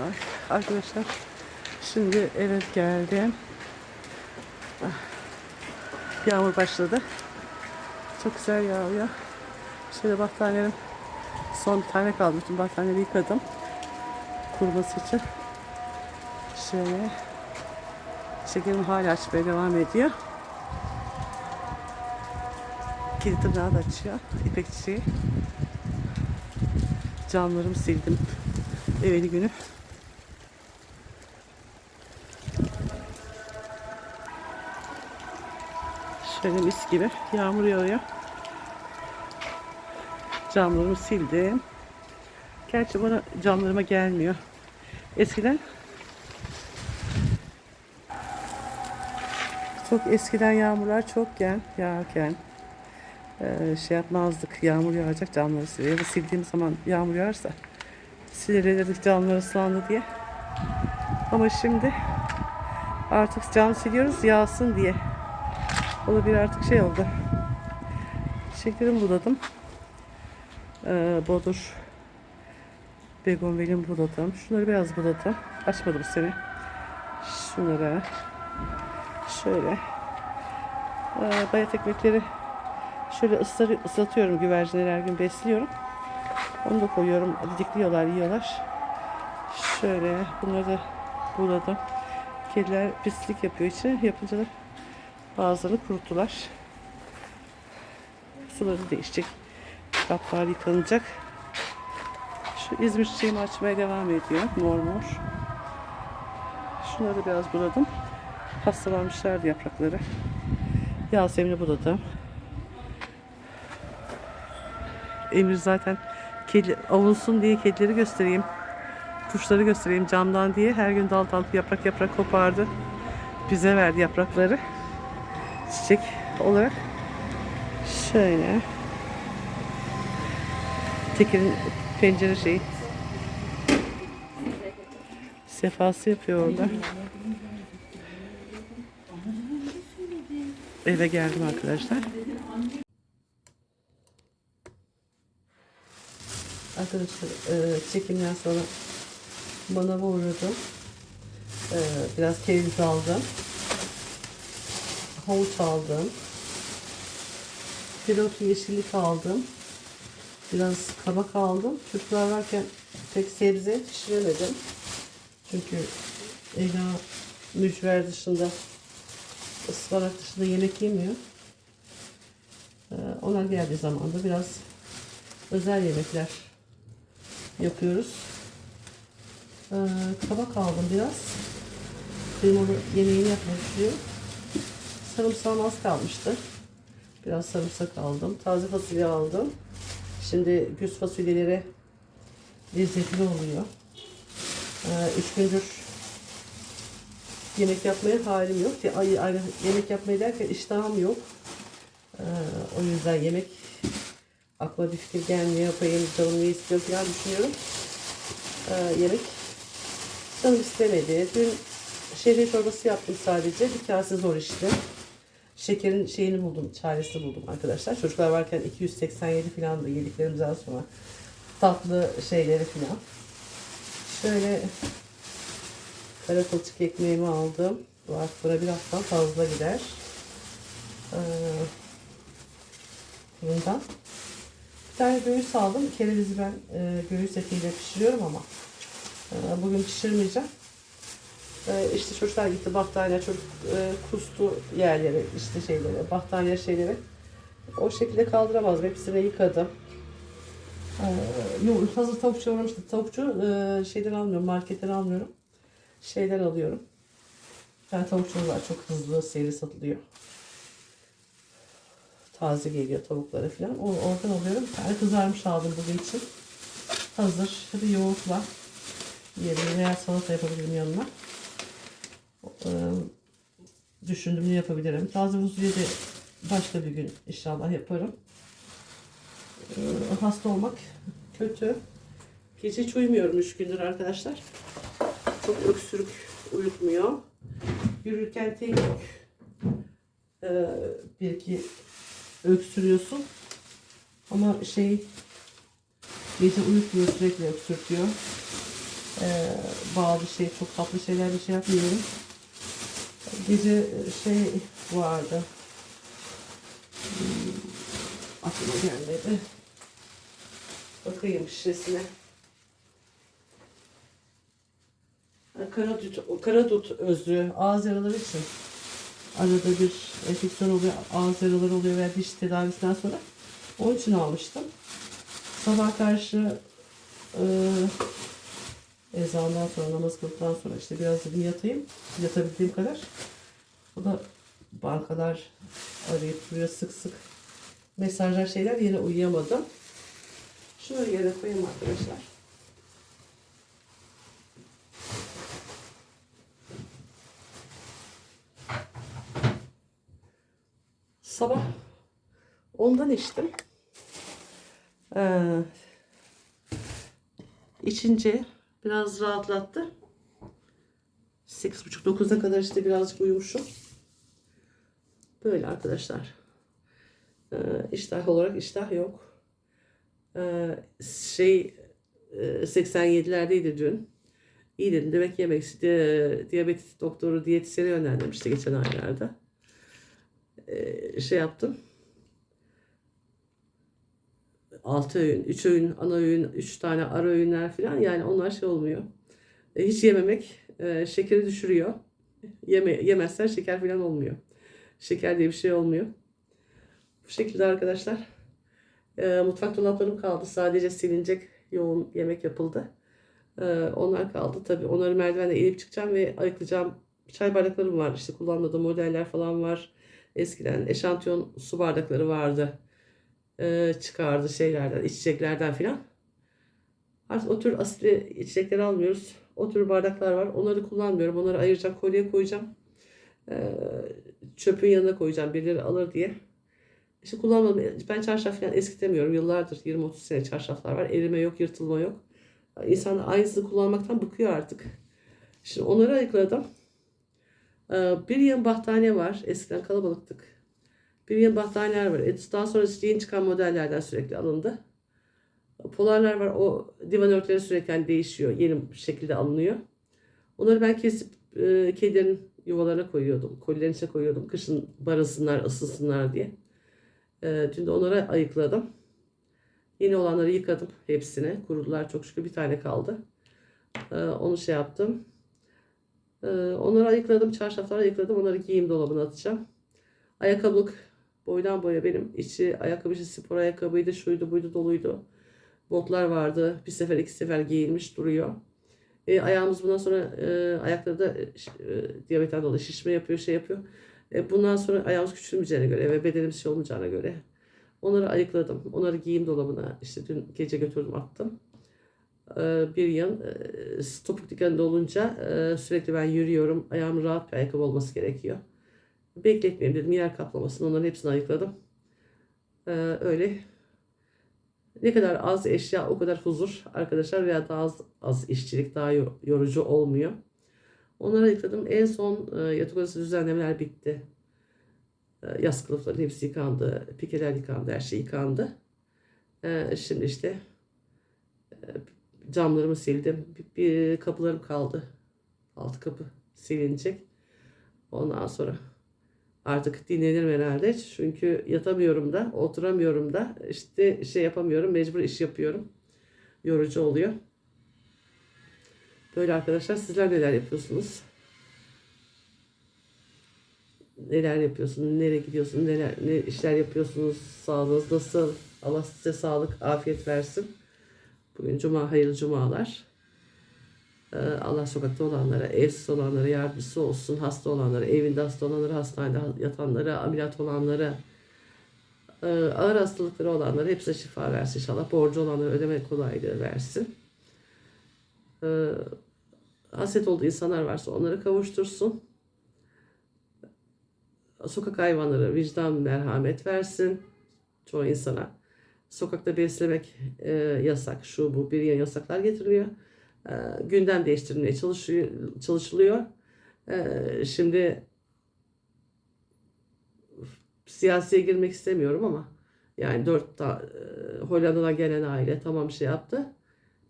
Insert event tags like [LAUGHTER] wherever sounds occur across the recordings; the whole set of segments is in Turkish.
Ay, arkadaşlar şimdi eve geldim. Ah, Yağmur başladı. Çok güzel yağıyor. Şöyle battaniyelerim son bir tane kaldı. Bütün battaniyeleri yıkadım. Kuruması için. Şöyle. Şekerim hala açmaya devam ediyor. Kedi tırnağı da açıyor. İpek çiçeği. Camlarımı sildim. Evveli günü. Şöyle mis gibi yağmur yağıyor. Camlarımı sildim. Gerçi bana camlarıma gelmiyor. Eskiden çok eskiden yağmurlar çokken yağarken eee, şey yapmazdık. Yağmur yağacak camları siliyor. Ya da sildiğim zaman yağmur yağarsa sileriz camlar ıslandı diye. Ama şimdi artık cam siliyoruz yağsın diye. O da bir artık şey oldu. Çiçeklerimi budadım. Ee, bodur. Begonvelin budadım. Şunları biraz budadım. Açmadım seni. Şunları. Şöyle. Ee, bayat ekmekleri şöyle ıslar, ıslatıyorum. Güvercinleri her gün besliyorum. Onu da koyuyorum. Didikliyorlar, yiyorlar. Şöyle bunları da budadım. Kediler pislik yapıyor içine. Yapınca da bazılarını kuruttular. Suları değişecek. Kaplar yıkanacak. Şu İzmir çiçeğimi açmaya devam ediyor. Mor mor. Şunları biraz buladım. Hastalanmışlardı yaprakları. Yasemin'i buladım. Emir zaten kedi, avulsun diye kedileri göstereyim. Kuşları göstereyim camdan diye her gün dal dal yaprak yaprak kopardı. Bize verdi yaprakları. Çiçek olarak. Şöyle. Teker'in pencere şeyi. Sefası yapıyor orada. Eve geldim arkadaşlar. Arkadaşlar e, çekimden sonra manava uğradım. E, biraz keviz aldım. Havuç aldım. Pilotu yeşillik aldım. Biraz kabak aldım. Çocuklar varken pek sebze pişiremedim. Çünkü Ela mücver dışında ıspanak dışında yemek yemiyor. Ee, onlar geldiği zaman da biraz özel yemekler yapıyoruz. Ee, kabak aldım biraz. Benim onu yemeğini yapmak istiyorum. Sarımsağım az kalmıştı. Biraz sarımsak aldım. Taze fasulye aldım. Şimdi güz fasulyeleri lezzetli oluyor. Ee, üç gündür yemek yapmaya halim yok. Ay, ay, yemek yapmaya derken iştahım yok. Ee, o yüzden yemek aklıma bir fikir gelmiyor. Yapayım canım ne istiyor falan düşünüyorum. Ee, yemek canım istemedi. Dün şehriye çorbası yaptım sadece. Bir kase zor işti. Şekerin şeyini buldum, çaresini buldum arkadaşlar. Çocuklar varken 287 falan da yediklerimizden sonra tatlı şeyleri falan. Şöyle kara kılçık ekmeğimi aldım. Bu artık buna bir haftadan fazla gider. Ee, fırından. Bir tane göğüs aldım. Kerevizi ben e, göğüs etiyle pişiriyorum ama e, bugün pişirmeyeceğim. E, işte çocuklar gitti battaniye çocuk e, kustu yerleri işte şeyleri battaniye şeyleri o şekilde kaldıramaz. Hepsini yıkadım. Ee, hazır tavukçu. Tavukçu e, şeyden almıyorum, marketten almıyorum. Şeyden alıyorum. Tavukçumuz var. Çok hızlı seri satılıyor. Taze geliyor tavukları falan. O, oradan alıyorum. Bir tane kızarmış aldım bugün için. Hazır. Bir yoğurtla yerim veya salata yapabilirim yanına. Ee, düşündüm ne yapabilirim. Taze fasulye de başka bir gün inşallah yaparım. Ee, hasta olmak kötü. Gece hiç uyumuyorum 3 gündür arkadaşlar. Çok öksürük uyutmuyor. Yürürken tek e, bir iki öksürüyorsun. Ama şey gece uyutmuyor sürekli öksürtüyor. Ee, bazı şey çok tatlı şeyler bir şey yapmıyorum. Gece şey vardı. Aklıma gelmedi. Bakayım şişesine. Karadut, karadut özlü ağız yaraları için arada bir enfeksiyon oluyor, ağız yaraları oluyor veya diş tedavisinden sonra onun için almıştım. Sabah karşı e, ezandan sonra namaz kıldıktan sonra işte biraz dedim yatayım. Yatabildiğim kadar. O da bankalar arayıp duruyor sık sık. Mesajlar şeyler yine uyuyamadım. Şunu yere koyayım arkadaşlar. Sabah ondan içtim. Ee, içince biraz rahatlattı. 8.30-9'a kadar işte birazcık uyumuşum. Böyle arkadaşlar. Ee, iştah olarak iştah yok. Ee, şey e, 87'lerdeydi dün. İyi dedim demek yemek işte diyabet doktoru diyetisyene yönlendirmişti geçen aylarda. Ee, şey yaptım. 6 öğün, 3 öğün, ana öğün, 3 tane ara öğünler falan yani onlar şey olmuyor. E, hiç yememek e, şekeri düşürüyor. Yeme, yemezsen şeker falan olmuyor. Şeker diye bir şey olmuyor. Bu şekilde arkadaşlar. E, mutfak dolaplarım kaldı. Sadece silinecek yoğun yemek yapıldı. Onlar kaldı. Tabii onları merdivenle inip çıkacağım ve ayıklayacağım. Çay bardaklarım var. İşte kullanmadığım modeller falan var. Eskiden eşantiyon su bardakları vardı. E, çıkardı şeylerden, içeceklerden filan. Artık o tür asitli içecekleri almıyoruz. O tür bardaklar var. Onları kullanmıyorum. Onları ayıracağım, kolyeye koyacağım. E, çöpün yanına koyacağım. Birileri alır diye. İşte kullanmadım. Ben çarşaf falan eskitemiyorum. Yıllardır 20-30 sene çarşaflar var. Erime yok, yırtılma yok. İnsan aynısını kullanmaktan bıkıyor artık. Şimdi onları ayıkladım. Ee, Bir yığın battaniye var. Eskiden kalabalıktık. Yığın battaniyeler var. E, Daha sonra yeni çıkan modellerden sürekli alındı. Polarlar var. O divan örtüleri sürekli yani değişiyor. Yeni şekilde alınıyor. Onları ben kesip e, kedilerin yuvalarına koyuyordum. Kolilerin içine koyuyordum. Kışın barınsınlar, ısınsınlar diye. E, dün de onları ayıkladım. Yeni olanları yıkadım hepsini. Kurudular çok şükür. Bir tane kaldı. E, onu şey yaptım. E, onları ayıkladım. Çarşafları ayıkladım. Onları giyim dolabına atacağım. Ayakkabılık boydan boya benim içi ayakkabı işte spor ayakkabıydı. Şuydu buydu doluydu. Botlar vardı. Bir sefer iki sefer giyilmiş duruyor. E, ayağımız bundan sonra e, ayakları da e, diyabetten dolayı şişme yapıyor, şey yapıyor. E, bundan sonra ayağımız küçülmeyeceğine göre ve bedenimiz şey olmayacağına göre onları ayıkladım. Onları giyim dolabına işte dün gece götürdüm attım. E, bir yan e, topuk dikeninde olunca e, sürekli ben yürüyorum. Ayağımın rahat bir ayakkabı olması gerekiyor. Bekletmeyeyim dedim yer kaplamasın. Onların hepsini ayıkladım. E, öyle ne kadar az eşya o kadar huzur arkadaşlar veya daha az, az işçilik daha yor- yorucu olmuyor. Onları ayıkladım. En son e, yatak odası düzenlemeler bitti. E, yaz kılıfların hepsi yıkandı. Pikeler yıkandı. Her şey yıkandı. E, şimdi işte e, camlarımı sildim. Bir, bir kapılarım kaldı. Alt kapı silinecek. Ondan sonra artık dinlenirim herhalde. Çünkü yatamıyorum da, oturamıyorum da. işte şey yapamıyorum, mecbur iş yapıyorum. Yorucu oluyor. Böyle arkadaşlar sizler neler yapıyorsunuz? Neler yapıyorsunuz? Nereye gidiyorsunuz? Neler ne işler yapıyorsunuz? Sağlığınız nasıl? Allah size sağlık, afiyet versin. Bugün cuma, hayırlı cumalar. Ee, Allah sokakta olanlara, evsiz olanlara yardımcısı olsun. Hasta olanlara, evinde hasta olanlara, hastanede yatanlara, ameliyat olanlara, e, ağır hastalıkları olanlara hepsine şifa versin inşallah. Borcu olanlara ödeme kolaylığı versin. Ee, haset olduğu insanlar varsa onları kavuştursun. Sokak hayvanları vicdan, merhamet versin çoğu insana. Sokakta beslemek e, yasak, şu bu bir yasaklar getiriliyor e, gündem değiştirilmeye çalışıyor, çalışılıyor. E, şimdi siyasiye girmek istemiyorum ama yani dört ta, e, Hollanda'dan gelen aile tamam şey yaptı.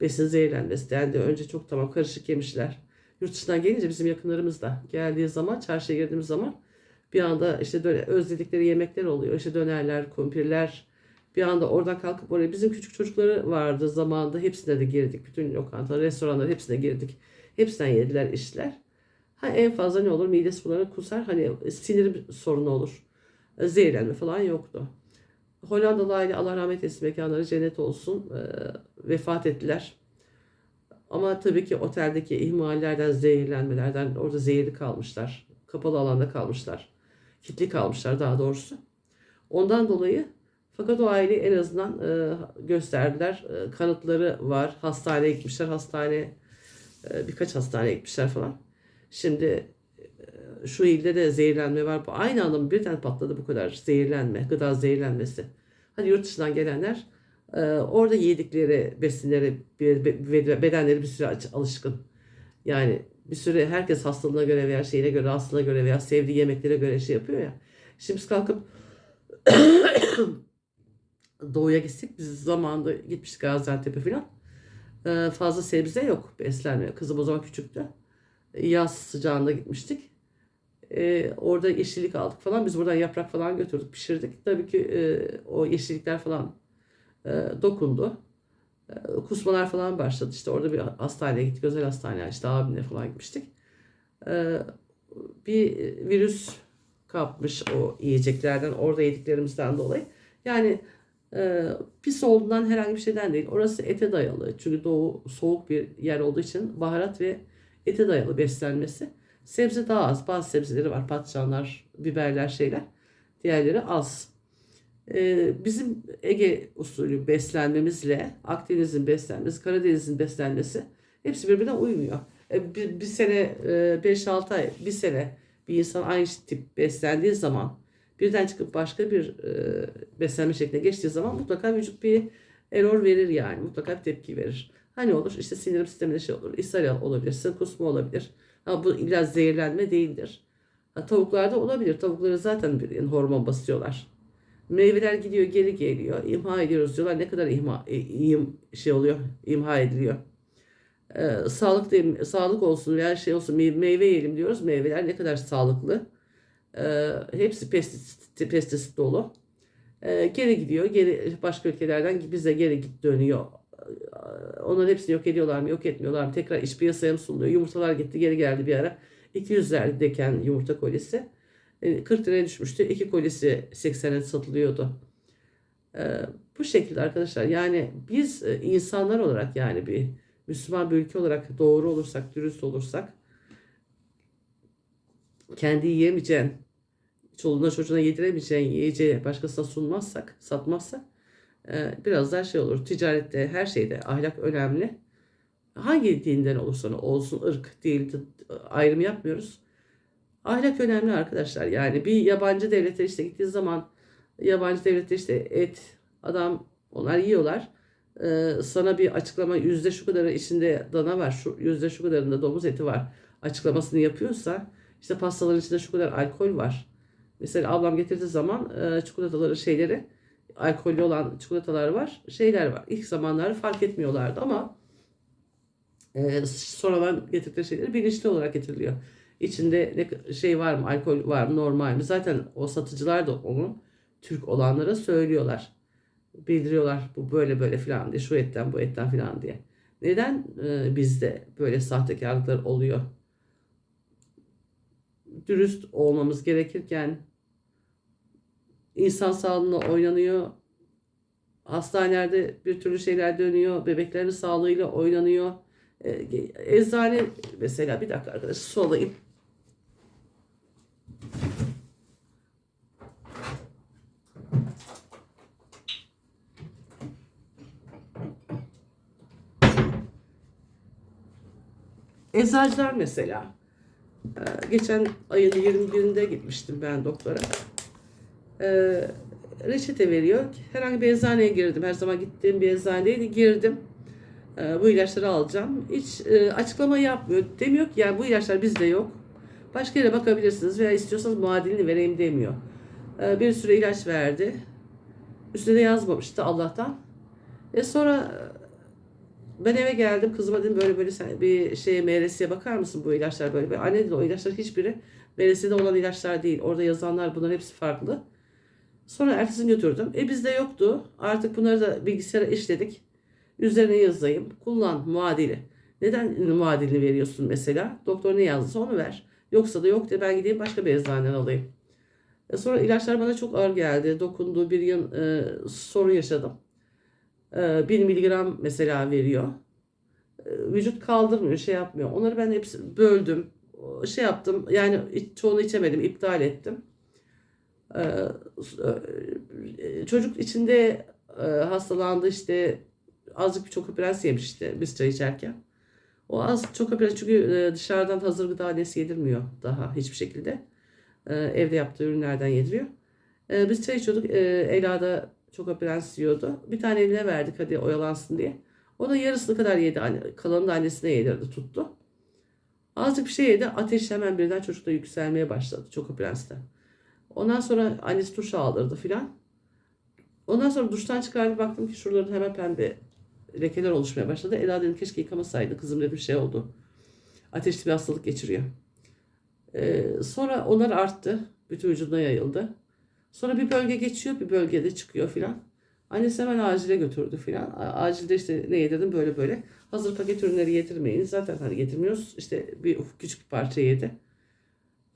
besin zehirlenmesi dendi. Önce çok tamam karışık yemişler. Yurt dışından gelince bizim yakınlarımız da geldiği zaman çarşıya girdiğimiz zaman bir anda işte döne, özledikleri yemekler oluyor. İşte dönerler, kumpirler. Bir anda oradan kalkıp oraya bizim küçük çocukları vardı zamanında hepsine de girdik. Bütün lokantalar, restoranlar hepsine girdik. Hepsinden yediler işler. Ha en fazla ne olur? Midesi bulanır, kusar. Hani sinir sorunu olur. Zehirlenme falan yoktu. Hollandalı aile Allah rahmet eylesin mekanları cennet olsun. e, vefat ettiler. Ama tabii ki oteldeki ihmallerden, zehirlenmelerden orada zehirli kalmışlar. Kapalı alanda kalmışlar. Kitli kalmışlar daha doğrusu. Ondan dolayı fakat o aile en azından e, gösterdiler. E, kanıtları var. Hastaneye gitmişler. Hastane e, birkaç hastaneye gitmişler falan. Şimdi e, şu ilde de zehirlenme var. Bu aynı anda birden patladı bu kadar zehirlenme, gıda zehirlenmesi. Hani yurt dışından gelenler e, orada yedikleri besinleri, bir- be- bedenleri bir süre alışkın. Yani bir süre herkes hastalığına göre veya şeyine göre, hastalığına göre veya sevdiği yemeklere göre şey yapıyor ya. Şimdi biz kalkıp [CLEARS THROAT] [COUGHS] doğuya gitsek biz zamanında gitmiştik Gaziantep'e falan. E, fazla sebze yok beslenme. Kızım o zaman küçüktü. Yaz sıcağında gitmiştik. E, orada yeşillik aldık falan. Biz buradan yaprak falan götürdük, pişirdik. Tabii ki e, o yeşillikler falan e, dokundu. E, kusmalar falan başladı. İşte orada bir hastaneye gittik. Özel hastaneye işte abimle falan gitmiştik. E, bir virüs kapmış o yiyeceklerden, orada yediklerimizden dolayı. Yani e, pis olduğundan herhangi bir şeyden değil. Orası ete dayalı. Çünkü doğu soğuk bir yer olduğu için baharat ve ete dayalı beslenmesi. Sebze daha az. Bazı sebzeleri var. Patlıcanlar, biberler şeyler. Diğerleri az. Ee, bizim Ege usulü beslenmemizle Akdeniz'in beslenmesi, Karadeniz'in beslenmesi hepsi birbirine uymuyor. Ee, bir, bir sene, 5-6 ay, bir sene bir insan aynı tip beslendiği zaman birden çıkıp başka bir e, beslenme şekline geçtiği zaman mutlaka vücut bir error verir yani. Mutlaka bir tepki verir. Hani olur? İşte sindirim sisteminde şey olur. ishal olabilir, kusma olabilir. Ama bu illa zehirlenme değildir. Ha, tavuklarda olabilir. Tavukları zaten bir hormon basıyorlar. Meyveler gidiyor geri geliyor. İmha ediyoruz diyorlar. Ne kadar imha, e, im, şey oluyor, imha ediliyor. Ee, sağlık değil, sağlık olsun veya şey olsun mey- meyve yiyelim diyoruz. Meyveler ne kadar sağlıklı. Ee, hepsi pestisit, pestisit dolu. Ee, geri gidiyor. Geri başka ülkelerden bize geri git dönüyor. Ee, Onların hepsini yok ediyorlar mı? Yok etmiyorlar mı? Tekrar iş piyasaya mı sunuluyor? Yumurtalar gitti geri geldi bir ara. 200 liralıkken yumurta kolisi. E, 40 liraya düşmüştü. İki kolisi 80'e satılıyordu. Ee, bu şekilde arkadaşlar yani biz e, insanlar olarak yani bir Müslüman bir ülke olarak doğru olursak, dürüst olursak kendi yiyemeyeceğin, çoluğuna çocuğuna yediremeyeceğin yiyeceği başkasına sunmazsak, satmazsak e, biraz daha şey olur. Ticarette, her şeyde ahlak önemli. Hangi dinden olursa olsun, ırk, dil ayrım yapmıyoruz. Ahlak önemli arkadaşlar. Yani bir yabancı devlete işte gittiği zaman yabancı devlette işte et, adam onlar yiyorlar. Ee, sana bir açıklama yüzde şu kadarı içinde dana var, şu yüzde şu kadarında domuz eti var açıklamasını yapıyorsa işte pastaların içinde şu kadar alkol var. Mesela ablam getirdiği zaman e, çikolataları şeyleri alkollü olan çikolatalar var, şeyler var. İlk zamanlar fark etmiyorlardı ama e, sonradan getirdikleri şeyleri bilinçli olarak getiriliyor. İçinde ne şey var mı, alkol var mı, normal mi? Zaten o satıcılar da onu Türk olanlara söylüyorlar. Bildiriyorlar bu böyle böyle filan diye, şu etten bu etten filan diye. Neden e, bizde böyle sahtekarlıklar oluyor? Dürüst olmamız gerekirken insan sağlığına oynanıyor. Hastanelerde bir türlü şeyler dönüyor. Bebeklerin sağlığıyla oynanıyor. E, eczane mesela bir dakika arkadaşlar su alayım. Eczacılar mesela. Ee, geçen ayın 21'inde gitmiştim ben doktora. Ee, reçete veriyor. Herhangi bir eczaneye girdim. Her zaman gittiğim bir eczaneydi. Girdim. Ee, bu ilaçları alacağım. Hiç e, açıklama yapmıyor. Demiyor ki yani bu ilaçlar bizde yok. Başka yere bakabilirsiniz veya istiyorsanız muadilini vereyim demiyor. Bir sürü ilaç verdi. Üstüne de yazmamıştı Allah'tan. E sonra Ben eve geldim kızıma dedim böyle böyle sen bir şey MRS'ye bakar mısın bu ilaçlar böyle böyle. Anne dedi o ilaçlar hiçbiri MRS'de olan ilaçlar değil. Orada yazanlar bunların hepsi farklı. Sonra ertesi gün götürdüm. E bizde yoktu. Artık bunları da bilgisayara işledik. Üzerine yazayım. Kullan muadili. Neden muadilini veriyorsun mesela? Doktor ne yazdıysa onu ver. Yoksa da yok de ben gideyim başka bir eczaneden alayım. E sonra ilaçlar bana çok ağır geldi. Dokundu bir gün e, sorun yaşadım. E, 1000 miligram mesela veriyor. E, vücut kaldırmıyor, şey yapmıyor. Onları ben hepsi böldüm. Şey yaptım. Yani çoğunu içemedim, iptal ettim. E, e, çocuk içinde e, hastalandı işte azıcık bir çok prens yemiş işte biz çay içerken. O az çok prens çünkü e, dışarıdan hazır gıda annesi yedirmiyor daha hiçbir şekilde. Evde yaptığı ürünlerden yediriyor. Biz çay içiyorduk. Ela da çok prens yiyordu. Bir tane eline verdik hadi oyalansın diye. O da yarısını kadar yedi. Anne, kalanını da annesine yedirdi tuttu. Azıcık bir şey yedi. Ateş hemen birden çocukta yükselmeye başladı. Çok prenste. Ondan sonra annesi duş aldırdı filan. Ondan sonra duştan çıkardı baktım ki şuraların hemen pembe lekeler oluşmaya başladı. Ela dedim keşke yıkamasaydı. Kızım dedim şey oldu. Ateşli bir hastalık geçiriyor. Ee, sonra onlar arttı. Bütün vücuduna yayıldı. Sonra bir bölge geçiyor, bir bölgede çıkıyor filan. Annesi hemen acile götürdü filan. Acilde işte ne yedirdim böyle böyle. Hazır paket ürünleri yedirmeyin. Zaten hani getirmiyoruz. İşte bir küçük bir parça yedi.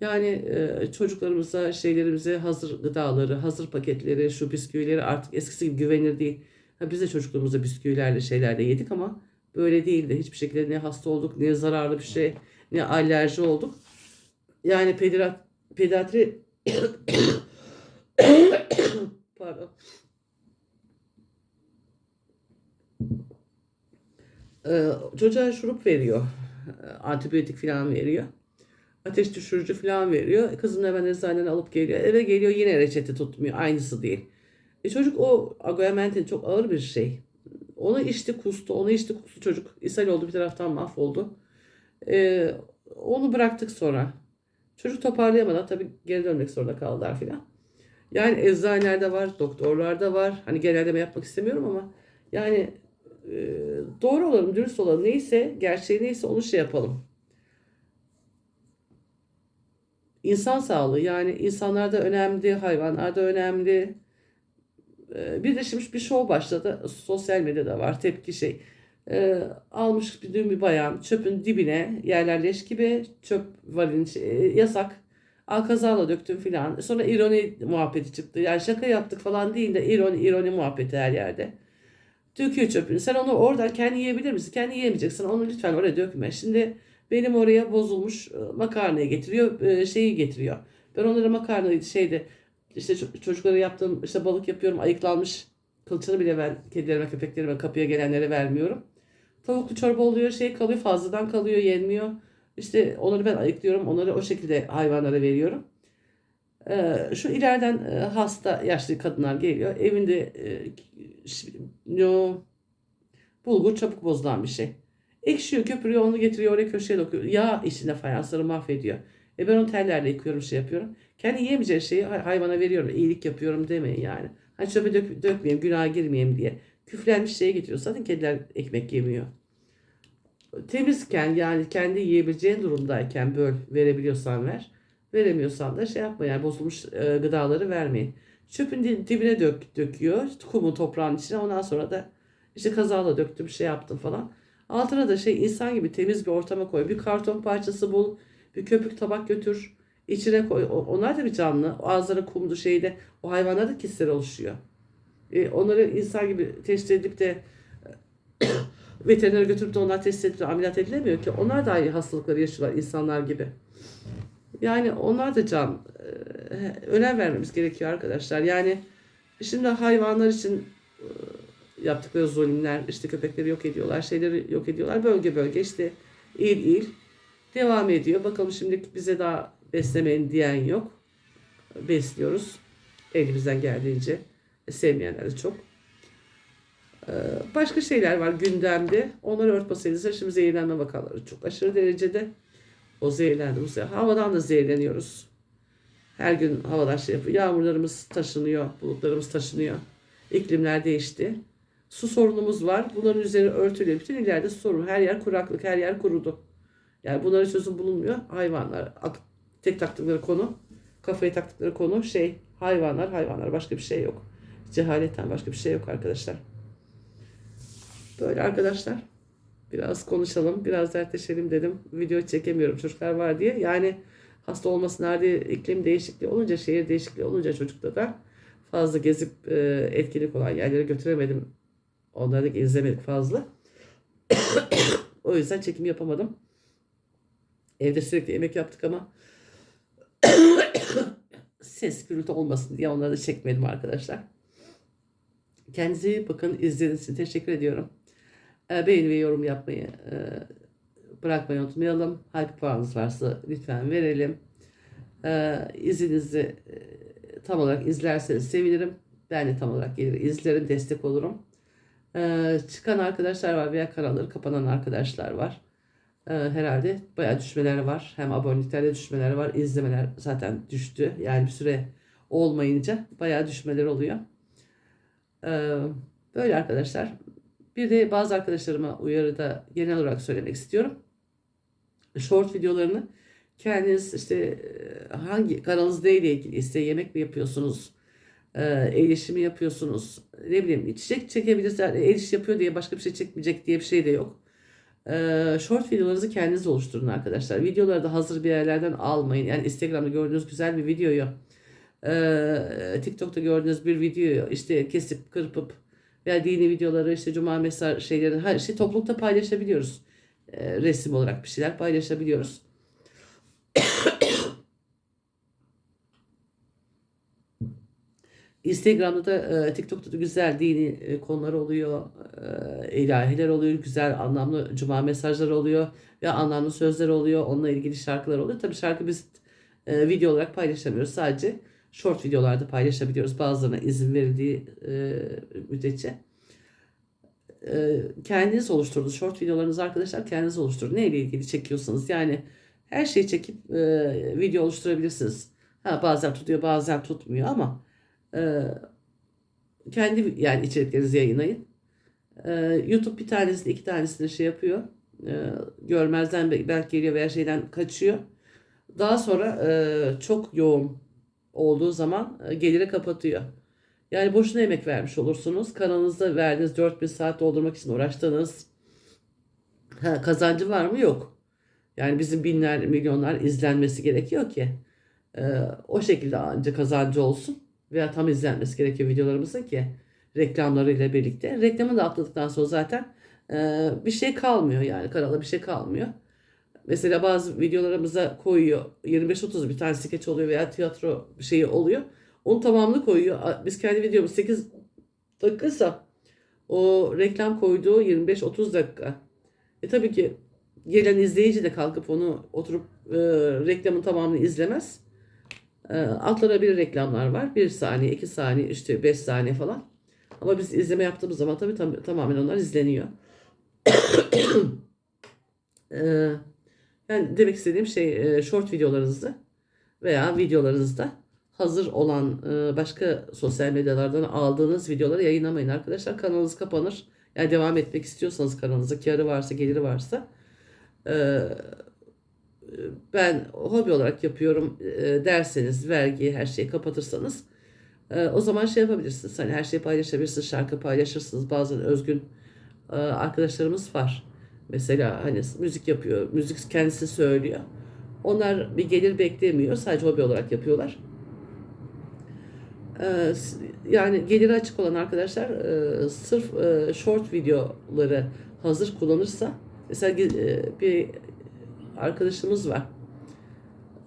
Yani e, çocuklarımıza, şeylerimize hazır gıdaları, hazır paketleri, şu bisküvileri artık eskisi gibi güvenilir değil. Ha, biz de çocukluğumuzda bisküvilerle şeylerle yedik ama böyle değildi. Hiçbir şekilde ne hasta olduk, ne zararlı bir şey, ne alerji olduk. Yani pediat, pediatri [COUGHS] pardon. Ee, çocuğa şurup veriyor. Ee, Antibiyotik falan veriyor. Ateş düşürücü falan veriyor. Kızım hemen eczaneden alıp geliyor. Eve geliyor yine reçete tutmuyor. Aynısı değil. E çocuk o aguamentin çok ağır bir şey. Onu içti kustu. Onu içti kustu çocuk. ishal oldu bir taraftan mahvoldu. Ee, onu bıraktık sonra. Çocuk toparlayamadan tabii geri dönmek zorunda kaldılar filan. Yani eczanelerde var, doktorlarda var. Hani genelleme yapmak istemiyorum ama yani e, doğru olalım, dürüst olalım. Neyse, gerçeği neyse onu şey yapalım. İnsan sağlığı yani insanlarda önemli, hayvanlarda önemli. E, bir de şimdi bir show başladı. Sosyal medyada var tepki şey. E, almış bir dün bir bayan çöpün dibine yerler leş gibi çöp valin şey, yasak. Al kazala döktüm filan. Sonra ironi muhabbeti çıktı. Yani şaka yaptık falan değil de ironi ironi muhabbeti her yerde. Döküyor çöpünü. Sen onu oradan kendi yiyebilir misin? Kendi yiyemeyeceksin. Onu lütfen oraya dökme. Şimdi benim oraya bozulmuş e, makarnayı getiriyor. e, Şeyi getiriyor. Ben onlara makarnayı şeyde işte ço- çocuklara yaptığım işte balık yapıyorum. Ayıklanmış kılçını bile ben kedilerime köpeklerime kapıya gelenlere vermiyorum. Tavuklu çorba oluyor. Şey kalıyor fazladan kalıyor yenmiyor. İşte onları ben ayıklıyorum. Onları o şekilde hayvanlara veriyorum. Ee, şu ileriden e, hasta yaşlı kadınlar geliyor. Evinde e, bulgur çabuk bozulan bir şey. Ekşiyor, köpürüyor, onu getiriyor oraya köşeye dokuyor. Yağ içinde fayansları mahvediyor. E ben onu tellerle yıkıyorum, şey yapıyorum. Kendi yiyemeyeceği şeyi hay- hayvana veriyorum. iyilik yapıyorum demeyin yani. Hani çöpe dök, dökmeyeyim, günaha girmeyeyim diye. Küflenmiş şeye getiriyor. Zaten kediler ekmek yemiyor temizken yani kendi yiyebileceğin durumdayken böl verebiliyorsan ver. Veremiyorsan da şey yapma yani bozulmuş e, gıdaları vermeyin. Çöpün di- dibine dök, döküyor. Kumu toprağın içine ondan sonra da işte kazala döktüm şey yaptım falan. Altına da şey insan gibi temiz bir ortama koy. Bir karton parçası bul. Bir köpük tabak götür. içine koy. Onlar da bir canlı. Ağızları kumdu şeyde. O hayvanlarda da oluşuyor. E, onları insan gibi teşhis edip de veterinere götürüp de onlar test edip ameliyat edilemiyor ki. Onlar da hastalıkları yaşıyorlar insanlar gibi. Yani onlar da can. Ee, önem vermemiz gerekiyor arkadaşlar. Yani şimdi hayvanlar için e, yaptıkları zulümler, işte köpekleri yok ediyorlar, şeyleri yok ediyorlar. Bölge bölge işte il il devam ediyor. Bakalım şimdi bize daha beslemeyin diyen yok. Besliyoruz. Elimizden geldiğince. Sevmeyenler de çok. Ee, Başka şeyler var gündemde. Onları örtbasayız. Şimdi zehirlenme vakaları çok aşırı derecede. O zehirlendi. Bu sefer havadan da zehirleniyoruz. Her gün havalar şey yapıyor. Yağmurlarımız taşınıyor. Bulutlarımız taşınıyor. İklimler değişti. Su sorunumuz var. Bunların üzeri örtülüyor. Bütün illerde su sorunu. Her yer kuraklık, her yer kurudu. Yani bunlara çözüm bulunmuyor. Hayvanlar tek taktıkları konu, kafayı taktıkları konu şey hayvanlar, hayvanlar başka bir şey yok. Cehaletten başka bir şey yok arkadaşlar. Böyle arkadaşlar. Biraz konuşalım, biraz dertleşelim dedim. Video çekemiyorum çocuklar var diye. Yani hasta olmasınlar diye iklim değişikliği olunca, şehir değişikliği olunca çocukta da fazla gezip e, etkinlik olan yerlere götüremedim. Onları da izlemedik fazla. [COUGHS] o yüzden çekim yapamadım. Evde sürekli yemek yaptık ama [COUGHS] ses gürültü olmasın diye onları da çekmedim arkadaşlar. Kendinize iyi bakın. İzlediğiniz için teşekkür ediyorum. E, beğeni ve yorum yapmayı e, bırakmayı unutmayalım. Hype puanınız varsa lütfen verelim. E, izinizi e, tam olarak izlerseniz sevinirim. Ben de tam olarak gelir izlerim, destek olurum. E, çıkan arkadaşlar var veya kanalları kapanan arkadaşlar var. E, herhalde bayağı düşmeler var. Hem aboneliklerde düşmeler var. izlemeler zaten düştü. Yani bir süre olmayınca bayağı düşmeler oluyor. Böyle arkadaşlar. Bir de bazı arkadaşlarıma uyarıda genel olarak söylemek istiyorum. Short videolarını kendiniz işte e, hangi kanalınız neyle ilgili ise yemek mi yapıyorsunuz, el yapıyorsunuz, ne bileyim içecek çekebilirsiniz. Yani el yapıyor diye başka bir şey çekmeyecek diye bir şey de yok. E, short videolarınızı kendiniz oluşturun arkadaşlar. Videoları da hazır bir yerlerden almayın. Yani Instagram'da gördüğünüz güzel bir videoyu, e, TikTok'ta gördüğünüz bir videoyu işte kesip kırpıp veya dini videoları işte cuma mesaj şeylerin her şey toplulukta paylaşabiliyoruz. E, resim olarak bir şeyler paylaşabiliyoruz. [COUGHS] Instagram'da da e, TikTok'ta da güzel dini e, konular oluyor. E, ilahiler oluyor. Güzel anlamlı cuma mesajları oluyor. Ve anlamlı sözler oluyor. Onunla ilgili şarkılar oluyor. Tabii şarkı biz e, video olarak paylaşamıyoruz. Sadece short videolarda paylaşabiliyoruz. Bazılarına izin verildiği e, müddetçe. E, kendiniz oluşturun. Short videolarınızı arkadaşlar kendiniz oluşturun. Neyle ilgili çekiyorsanız yani her şeyi çekip e, video oluşturabilirsiniz. Ha, bazen tutuyor bazen tutmuyor ama e, kendi yani içeriklerinizi yayınlayın. E, YouTube bir tanesini iki tanesini şey yapıyor. E, görmezden belki geliyor veya şeyden kaçıyor. Daha sonra e, çok yoğun olduğu zaman e, geliri kapatıyor. Yani boşuna emek vermiş olursunuz. Kanalınızda verdiğiniz 4000 saat doldurmak için uğraştığınız ha, kazancı var mı? Yok. Yani bizim binler, milyonlar izlenmesi gerekiyor ki e, o şekilde ancak kazancı olsun. Veya tam izlenmesi gerekiyor videolarımızın ki reklamlarıyla birlikte. Reklamı da atladıktan sonra zaten e, bir şey kalmıyor yani kanala bir şey kalmıyor. Mesela bazı videolarımıza koyuyor 25-30 bir tane skeç oluyor veya tiyatro şeyi oluyor. Onun tamamını koyuyor. Biz kendi videomuz 8 dakikaysa o reklam koyduğu 25-30 dakika. E tabii ki gelen izleyici de kalkıp onu oturup e, reklamın tamamını izlemez. E, altlara bir reklamlar var. 1 saniye, 2 saniye, işte 5 saniye falan. Ama biz izleme yaptığımız zaman tabii tam, tamamen onlar izleniyor. [COUGHS] e, yani demek istediğim şey e, short videolarınızı veya videolarınızda hazır olan e, başka sosyal medyalardan aldığınız videoları yayınlamayın arkadaşlar. Kanalınız kapanır. Yani devam etmek istiyorsanız kanalınızda karı varsa, geliri varsa e, ben hobi olarak yapıyorum derseniz vergi her şeyi kapatırsanız o zaman şey yapabilirsiniz. Hani her şeyi paylaşabilirsiniz, şarkı paylaşırsınız. Bazen özgün arkadaşlarımız var. Mesela hani müzik yapıyor, müzik kendisi söylüyor. Onlar bir gelir beklemiyor, sadece hobi olarak yapıyorlar. E, yani geliri açık olan arkadaşlar e, sırf e, short videoları hazır kullanırsa mesela e, bir arkadaşımız var.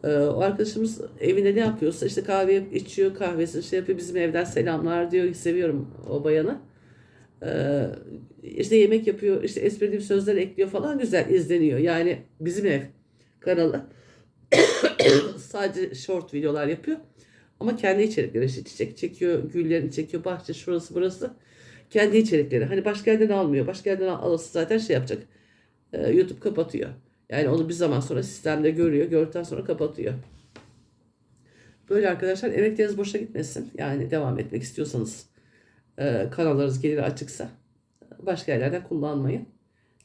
Ee, o arkadaşımız evinde ne yapıyorsa işte kahve içiyor, kahvesini şey yapıyor. Bizim evden selamlar diyor. Seviyorum o bayanı. İşte yemek yapıyor, işte esprili sözler ekliyor falan güzel izleniyor. Yani bizim ev kanalı [COUGHS] sadece short videolar yapıyor. Ama kendi içerikleri işte çiçek çekiyor, güllerini çekiyor, bahçe şurası burası. Kendi içerikleri. Hani başka yerden almıyor. Başka yerden alırsa zaten şey yapacak. YouTube kapatıyor. Yani onu bir zaman sonra sistemde görüyor. Gördükten sonra kapatıyor. Böyle arkadaşlar emekleriniz boşa gitmesin. Yani devam etmek istiyorsanız e, kanallarınız geliri açıksa Başka yerlerden kullanmayın.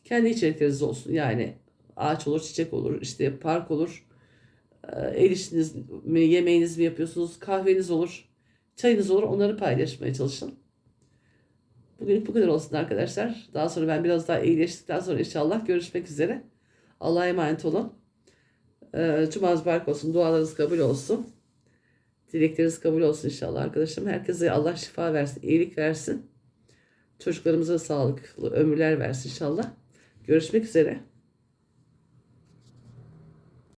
Kendi içerikleriniz olsun. Yani ağaç olur, çiçek olur, işte park olur. Ee, El işiniz mi, yemeğiniz mi yapıyorsunuz, kahveniz olur, çayınız olur. Onları paylaşmaya çalışın. Bugün bu kadar olsun arkadaşlar. Daha sonra ben biraz daha iyileştikten sonra inşallah görüşmek üzere. Allah'a emanet olun. Ee, Cumanız bark olsun. Dualarınız kabul olsun. Dilekleriniz kabul olsun inşallah arkadaşım. Herkese Allah şifa versin, iyilik versin. Çocuklarımıza sağlıklı ömürler versin inşallah. Görüşmek üzere.